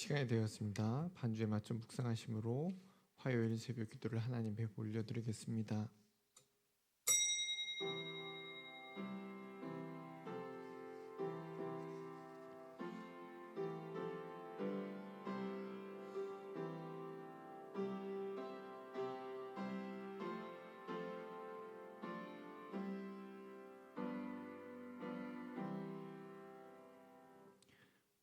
시간이 되었습니다. 반주에 맞춰 묵상하심으로 화요일 새벽 기도를 하나님 께 올려드리겠습니다.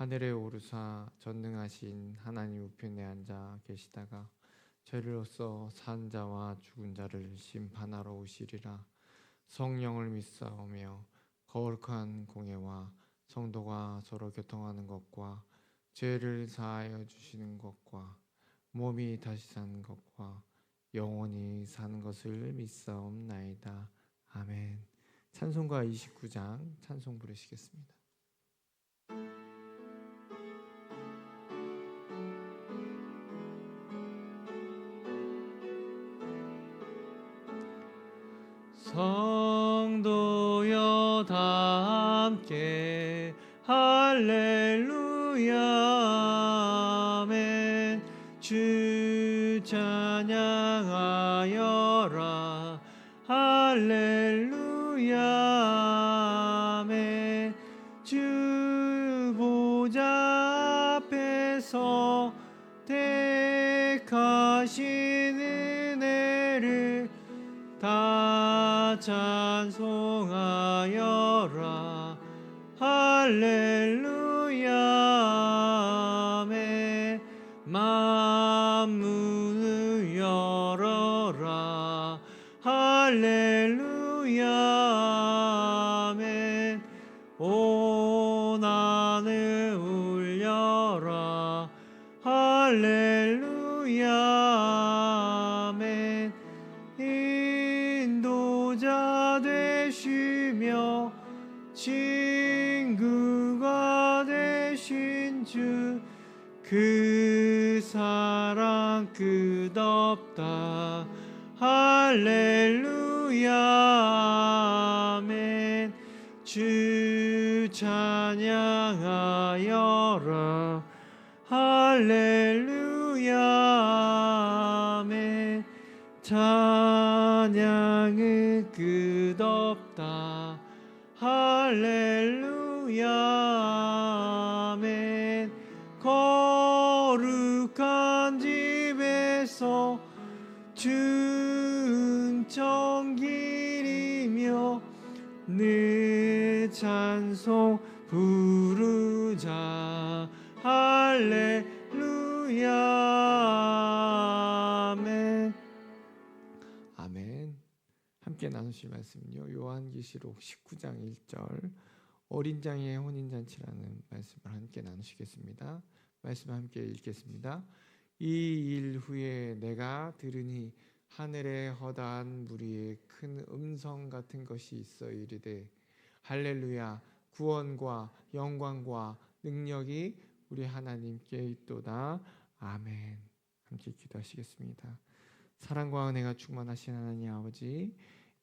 하늘에 오르사 전능하신 하나님 우편에 앉아 계시다가 죄로서 산 자와 죽은 자를 심판하러 오시리라. 성령을 믿사오며 거룩한 공예와 성도가 서로 교통하는 것과 죄를 사하여 주시는 것과 몸이 다시 사는 것과 영원히 사는 것을 믿사옵나이다. 아멘. 찬송가 29장 찬송 부르시겠습니다. 성도여 다 함께 할렐루야. 아멘. 주 찬양하여라. 할렐루야. 아멘. 주 보좌 앞에서 택하신 찬송하여라. 할렐루야. 아멘 만문을 열어라. 할렐루야. 온 하늘 울려라. 할렐루야 주 그 사랑 끝없다. 할렐루야 아멘. 주 찬양하여라. 할렐루야 아멘. 찬양은 끝없다. 할렐루야 준청기리며 늘 찬송 부르자. 할렐루야. 아멘. 아멘. 함께 나누실 말씀은요 요한계시록 19장 1절. 어린 장의 혼인잔치라는 말씀을 함께 나누시겠습니다. 말씀 함께 읽겠습니다 이 일 후에 내가 들으니 하늘에 허다한 무리의 큰 음성 같은 것이 있어 이르되 할렐루야 구원과 영광과 능력이 우리 하나님께 있도다. 아멘. 함께 기도하시겠습니다. 사랑과 은혜가 충만하신 하나님 아버지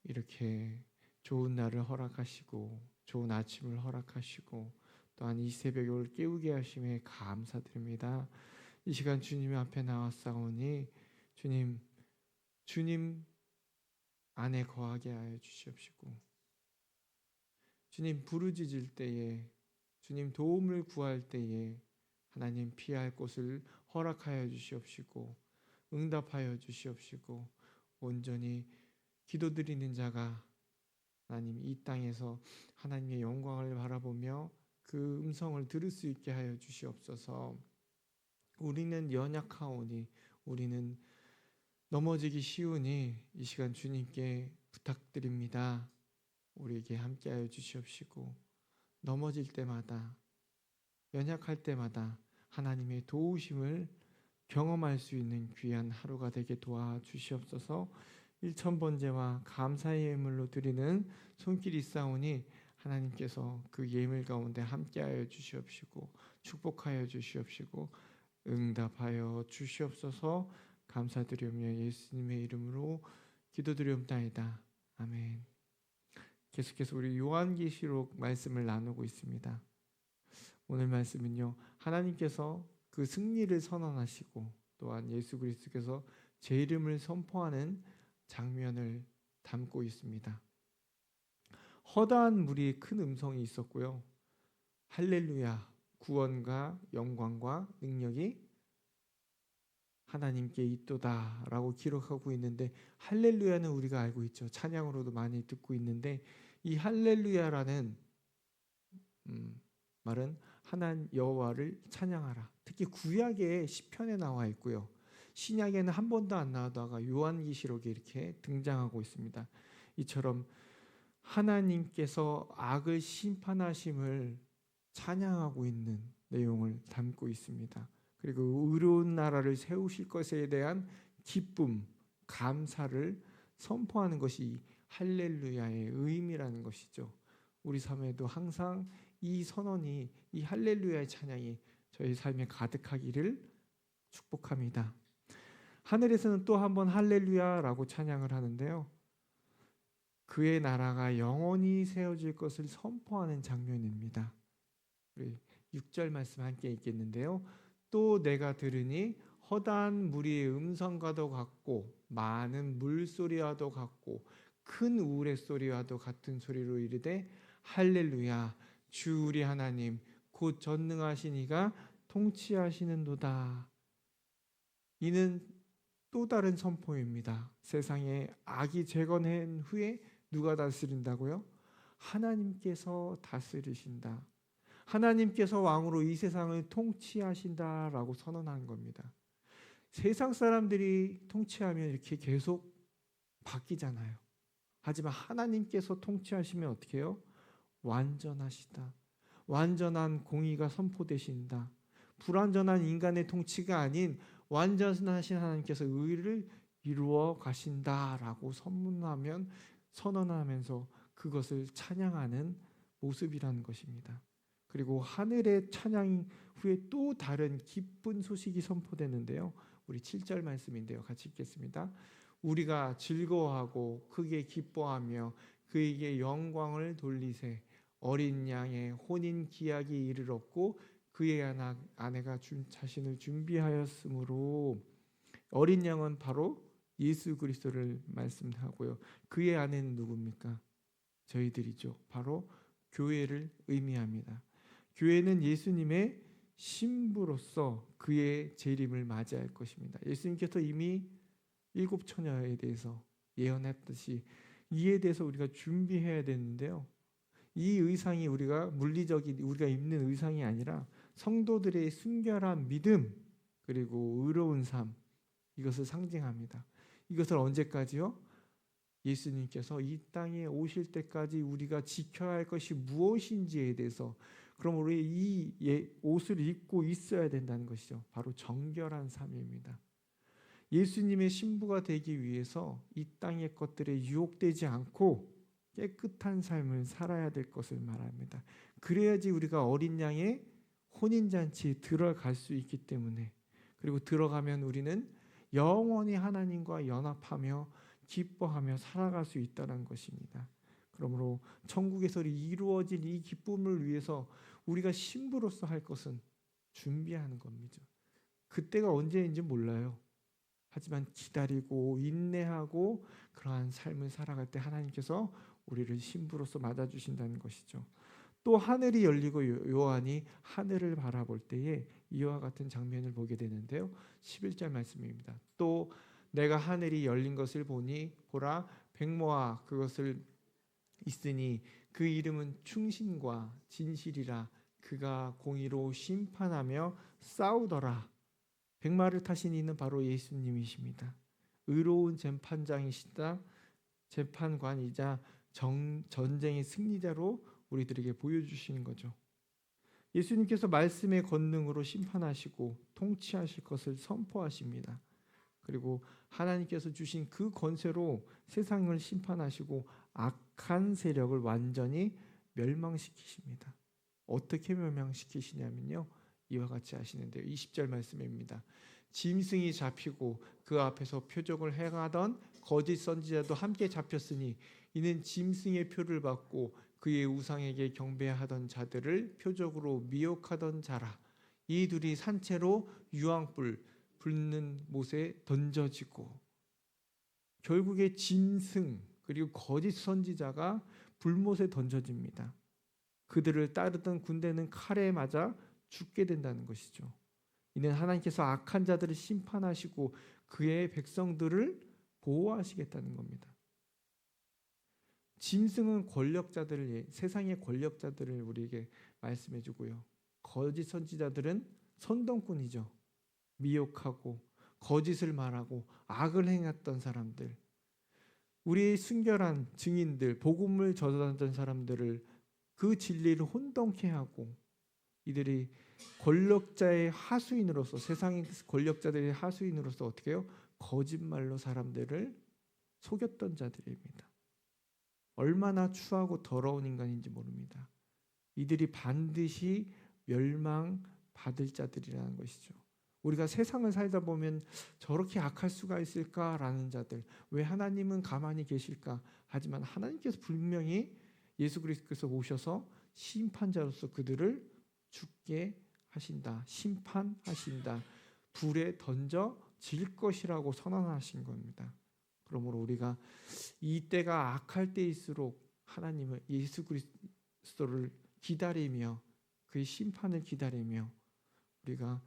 이렇게 좋은 날을 허락하시고 좋은 아침을 허락하시고 또한 이 새벽에 올 깨우게 하심에 감사드립니다 이 시간 주님 앞에 나왔사오니 주님 주님 안에 거하게 하여 주시옵시고 주님 부르짖을 때에 주님 도움을 구할 때에 하나님 피할 곳을 허락하여 주시옵시고 응답하여 주시옵시고 온전히 기도드리는 자가 하나님 이 땅에서 하나님의 영광을 바라보며 그 음성을 들을 수 있게 하여 주시옵소서. 우리는 연약하오니 우리는 넘어지기 쉬우니 이 시간 주님께 부탁드립니다. 우리에게 함께하여 주시옵시고 넘어질 때마다 연약할 때마다 하나님의 도우심을 경험할 수 있는 귀한 하루가 되게 도와 주시옵소서. 일천번제와 감사의 예물로 드리는 손길이 싸우니 하나님께서 그 예물 가운데 함께하여 주시옵시고 축복하여 주시옵시고 응답하여 주시옵소서 감사드리며 예수님의 이름으로 기도드리옵나이다. 아멘. 계속해서 우리 요한계시록 말씀을 나누고 있습니다. 오늘 말씀은요. 하나님께서 그 승리를 선언하시고 또한 예수 그리스도께서 제 이름을 선포하는 장면을 담고 있습니다. 허다한 무리의 큰 음성이 있었고요. 할렐루야 구원과 영광과 능력이 하나님께 있도다라고 기록하고 있는데 할렐루야는 우리가 알고 있죠. 찬양으로도 많이 듣고 있는데 이 할렐루야라는 음, 말은 하나님 여호와를 찬양하라. 특히 구약의 시편에 나와 있고요. 신약에는 한 번도 안 나오다가 요한계시록에 이렇게 등장하고 있습니다. 이처럼 하나님께서 악을 심판하심을 찬양하고 있는 내용을 담고 있습니다. 그리고 의로운 나라를 세우실 것에 대한 기쁨, 감사를 선포하는 것이 할렐루야의 의미라는 것이죠. 우리 삶에도 항상 이 선언이 이 할렐루야의 찬양이 저희 삶에 가득하기를 축복합니다. 하늘에서는 또 한 번 할렐루야라고 찬양을 하는데요. 그의 나라가 영원히 세워질 것을 선포하는 장면입니다. 우리 6절 말씀 함께 읽겠는데요. 또 내가 들으니 허다한 무리의 음성과도 같고 많은 물소리와도 같고 큰 우울의 소리와도 같은 소리로 이르되 할렐루야 주 우리 하나님 곧 전능하신 이가 통치하시는도다. 이는 또 다른 선포입니다. 세상에 악이 재건한 후에 누가 다스린다고요? 하나님께서 다스리신다. 하나님께서 왕으로 이 세상을 통치하신다라고 선언한 겁니다. 세상 사람들이 통치하면 이렇게 계속 바뀌잖아요. 하지만 하나님께서 통치하시면 어떻게 해요? 완전하시다. 완전한 공의가 선포되신다. 불완전한 인간의 통치가 아닌 완전하신 하나님께서 의를 이루어 가신다라고 선문하면 선언하면서 그것을 찬양하는 모습이라는 것입니다. 그리고 하늘의 찬양 후에 또 다른 기쁜 소식이 선포되는데요. 우리 7절 말씀인데요. 같이 읽겠습니다. 우리가 즐거워하고 크게 기뻐하며 그에게 영광을 돌리세 어린 양의 혼인 기약이 이르렀고 그의 아내가 자신을 준비하였으므로 어린 양은 바로 예수 그리스도를 말씀하고요. 그의 아내는 누굽니까? 저희들이죠. 바로 교회를 의미합니다. 교회는 예수님의 신부로서 그의 재림을 맞이할 것입니다. 예수님께서 이미 일곱 처녀에 대해서 예언했듯이 이에 대해서 우리가 준비해야 되는데요. 이 의상이 우리가 물리적인 우리가 입는 의상이 아니라 성도들의 순결한 믿음 그리고 의로운 삶 이것을 상징합니다. 이것을 언제까지요? 예수님께서 이 땅에 오실 때까지 우리가 지켜야 할 것이 무엇인지에 대해서 그럼 우리 이 예, 옷을 입고 있어야 된다는 것이죠. 바로 정결한 삶입니다. 예수님의 신부가 되기 위해서 이 땅의 것들에 유혹되지 않고 깨끗한 삶을 살아야 될 것을 말합니다. 그래야지 우리가 어린 양의 혼인 잔치에 들어갈 수 있기 때문에 그리고 들어가면 우리는 영원히 하나님과 연합하며 기뻐하며 살아갈 수 있다는 것입니다. 그러므로 천국에서 이루어질 이 기쁨을 위해서 우리가 신부로서 할 것은 준비하는 겁니다. 그때가 언제인지 몰라요. 하지만 기다리고 인내하고 그러한 삶을 살아갈 때 하나님께서 우리를 신부로서 맞아 주신다는 것이죠. 또 하늘이 열리고 요한이 하늘을 바라볼 때에 이와 같은 장면을 보게 되는데요. 11절 말씀입니다. 또 내가 하늘이 열린 것을 보니 보라 백모와 그것을 있으니 그 이름은 충신과 진실이라 그가 공의로 심판하며 싸우더라. 백마를 타신 이는 바로 예수님이십니다. 의로운 재판장이시다. 재판관이자 정, 전쟁의 승리자로 우리들에게 보여주시는 거죠. 예수님께서 말씀의 권능으로 심판하시고 통치하실 것을 선포하십니다. 그리고 하나님께서 주신 그 권세로 세상을 심판하시고 악 한 세력을 완전히 멸망시키십니다. 어떻게 멸망시키시냐면요. 이와 같이 하시는데요. 20절 말씀입니다. 짐승이 잡히고 그 앞에서 표적을 행하던 거짓 선지자도 함께 잡혔으니 이는 짐승의 표를 받고 그의 우상에게 경배하던 자들을 표적으로 미혹하던 자라. 이 둘이 산채로 유황불 불는 못에 던져지고 결국에 짐승 그리고 거짓 선지자가 불못에 던져집니다. 그들을 따르던 군대는 칼에 맞아 죽게 된다는 것이죠. 이는 하나님께서 악한 자들을 심판하시고 그의 백성들을 보호하시겠다는 겁니다. 짐승은 권력자들을 예, 세상의 권력자들을 우리에게 말씀해 주고요. 거짓 선지자들은 선동꾼이죠. 미혹하고 거짓을 말하고 악을 행했던 사람들. 우리의 순결한 증인들, 복음을 전하던 사람들을 그 진리를 혼동케 하고 이들이 권력자의 하수인으로서 세상의 권력자들의 하수인으로서 어떻게 해요? 거짓말로 사람들을 속였던 자들입니다. 얼마나 추하고 더러운 인간인지 모릅니다. 이들이 반드시 멸망 받을 자들이라는 것이죠. 우리가 세상을 살다 보면 저렇게 악할 수가 있을까라는 자들, 왜 하나님은 가만히 계실까? 하지만 하나님께서 분명히 예수 그리스도께서 오셔서 심판자로서 그들을 죽게 하신다. 심판하신다. 불에 던져질 것이라고 선언하신 겁니다. 그러므로 우리가 이 때가 악할 때일수록 하나님을 예수 그리스도를 기다리며 그의 심판을 기다리며 우리가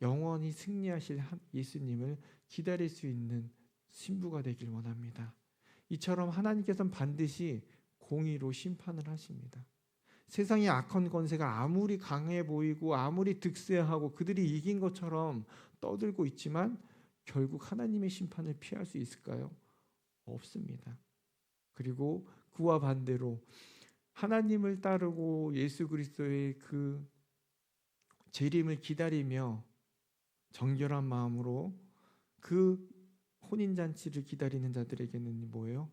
영원히 승리하실 예수님을 기다릴 수 있는 신부가 되길 원합니다. 이처럼 하나님께서는 반드시 공의로 심판을 하십니다. 세상의 악한 권세가 아무리 강해 보이고 아무리 득세하고 그들이 이긴 것처럼 떠들고 있지만 결국 하나님의 심판을 피할 수 있을까요? 없습니다. 그리고 그와 반대로 하나님을 따르고 예수 그리스도의 그 재림을 기다리며 정결한 마음으로 그 혼인 잔치를 기다리는 자들에게는 뭐예요?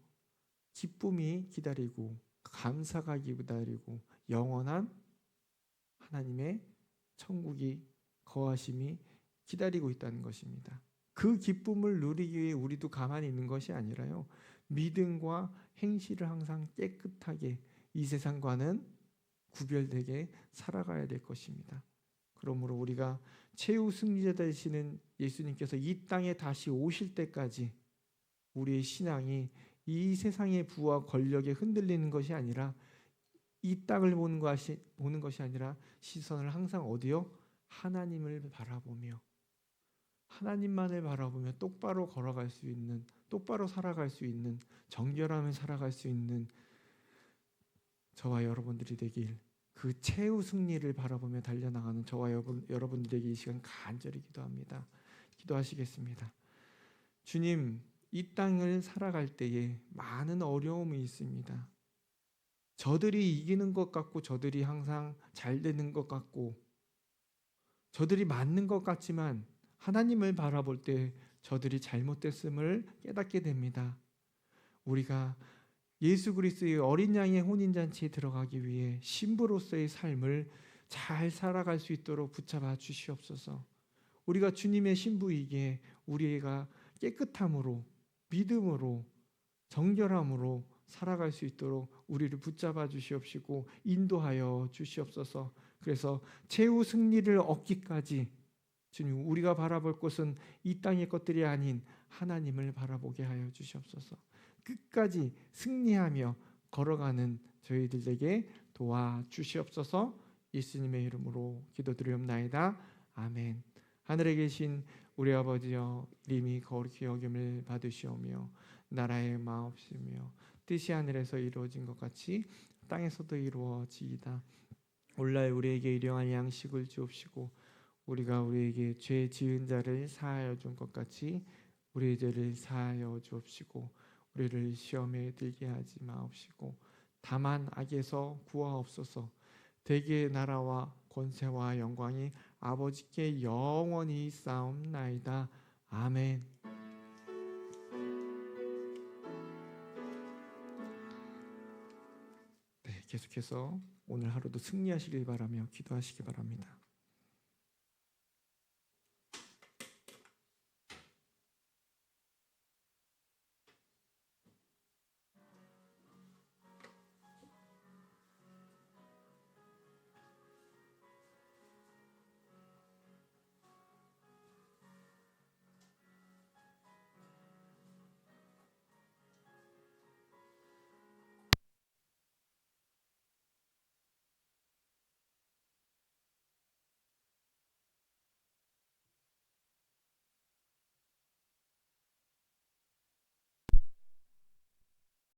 기쁨이 기다리고 감사가 기다리고 영원한 하나님의 천국이 거하심이 기다리고 있다는 것입니다. 그 기쁨을 누리기 위해 우리도 가만히 있는 것이 아니라요. 믿음과 행실을 항상 깨끗하게 이 세상과는 구별되게 살아가야 될 것입니다. 그러므로 우리가 최후 승리자 되시는 예수님께서 이 땅에 다시 오실 때까지 우리의 신앙이 이 세상의 부와 권력에 흔들리는 것이 아니라 이 땅을 보는 것이 보는 것이 아니라 시선을 항상 어디요? 하나님을 바라보며 하나님만을 바라보며 똑바로 걸어갈 수 있는 똑바로 살아갈 수 있는 정결함을 살아갈 수 있는 저와 여러분들이 되길 그 최후 승리를 바라보며 달려나가는 저와 여러분, 여러분들에게 이 시간 간절히 기도합니다. 기도하시겠습니다. 주님, 이 땅을 살아갈 때에 많은 어려움이 있습니다. 저들이 이기는 것 같고 저들이 항상 잘 되는 것 같고 저들이 맞는 것 같지만 하나님을 바라볼 때 저들이 잘못됐음을 깨닫게 됩니다. 우리가 예수 그리스도의 어린 양의 혼인 잔치에 들어가기 위해 신부로서의 삶을 잘 살아갈 수 있도록 붙잡아 주시옵소서. 우리가 주님의 신부이기에 우리가 깨끗함으로 믿음으로 정결함으로 살아갈 수 있도록 우리를 붙잡아 주시옵시고 인도하여 주시옵소서. 그래서 최후 승리를 얻기까지 주님 우리가 바라볼 것은 이 땅의 것들이 아닌 하나님을 바라보게 하여 주시옵소서. 끝까지 승리하며 걸어가는 저희들 에게 도와 주시옵소서. 예수님의 이름으로 기도드리옵나이다. 아멘. 하늘에 계신 우리 아버지여 이름이 거룩히 여김을 받으시오며 나라의 마옵시며 뜻이 하늘에서 이루어진 것 같이 땅에서도 이루어지이다. 오늘 우리에게 일용할 양식을 주옵시고 우리가 우리에게 죄 지은 자를 사하여 준 것 같이 죄를 사하여 주옵시고 우리를 시험에 들게 하지 마옵시고 다만 악에서 구하옵소서 대개의 나라와 권세와 영광이 아버지께 영원히 싸움나이다. 아멘. 네, 계속해서 오늘 하루도 승리하시길 바라며 기도하시기 바랍니다.